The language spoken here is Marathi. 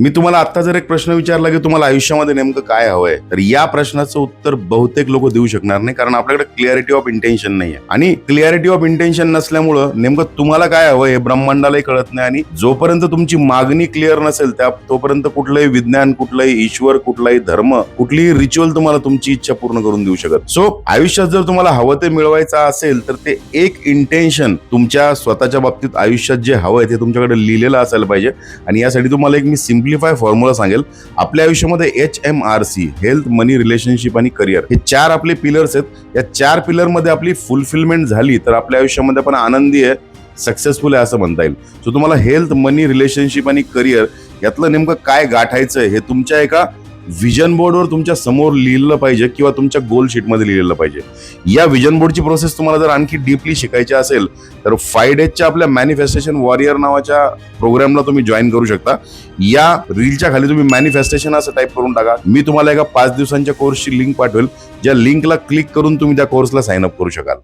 मी तुम्हाला आता जर एक प्रश्न विचारला की तुम्हाला आयुष्यामध्ये नेमकं काय हवंय तर या प्रश्नाचं उत्तर बहुतेक लोक देऊ शकणार नाही कारण आपल्याकडे क्लिअरिटी ऑफ इंटेन्शन नाही आहे आणि क्लिअरिटी ऑफ इंटेन्शन नसल्यामुळं नेमकं तुम्हाला काय हवं हे ब्रह्मांडालाही कळत नाही. आणि जोपर्यंत तुमची मागणी क्लिअर नसेल त्या तोपर्यंत कुठलंही विज्ञान कुठलंही ईश्वर कुठलाही धर्म कुठलीही रिच्युअल तुम्हाला तुमची इच्छा पूर्ण करून देऊ शकत सो आयुष्यात जर तुम्हाला हवं ते मिळवायचं असेल तर ते एक इंटेन्शन तुमच्या स्वतःच्या बाबतीत आयुष्यात जे हवंय ते तुमच्याकडे लिहिलेलं असायला पाहिजे. आणि यासाठी तुम्हाला एक मी सिम्प्लिफाय फॉर्म्युला सांगेल. आपल्या आयुष्यामध्ये H M R C health money relationship आणि करिअर हे चार आपले पिलर्स आहेत. या चार पिलरमध्ये आपली फुलफिलमेंट झाली तर आपल्या आयुष्यामध्ये पण आनंदी आहे सक्सेसफुल आहे असं म्हणता येईल. सो तुम्हाला हेल्थ मनी रिलेशनशिप आणि करिअर यातलं नेमकं काय गाठायचं हे तुमच्या एका विजन बोर्डवर तुमच्यासमोर लिहिलं पाहिजे किंवा तुमच्या गोल शीटमध्ये लिहिलेलं पाहिजे. या विजन बोर्डची प्रोसेस तुम्हाला जर आणखी डीपली शिकायची असेल तर फाय डेजच्या आपल्या मॅनिफेस्टेशन वॉरियर नावाच्या प्रोग्रामला तुम्ही जॉईन करू शकता. या रीलच्या खाली तुम्ही मॅनिफेस्टेशन असं टाईप करून टाका. मी तुम्हाला एका पाच दिवसांच्या कोर्सची लिंक पाठवेल. ज्या लिंकला क्लिक करून तुम्ही त्या कोर्सला साईन अप करू शकाल.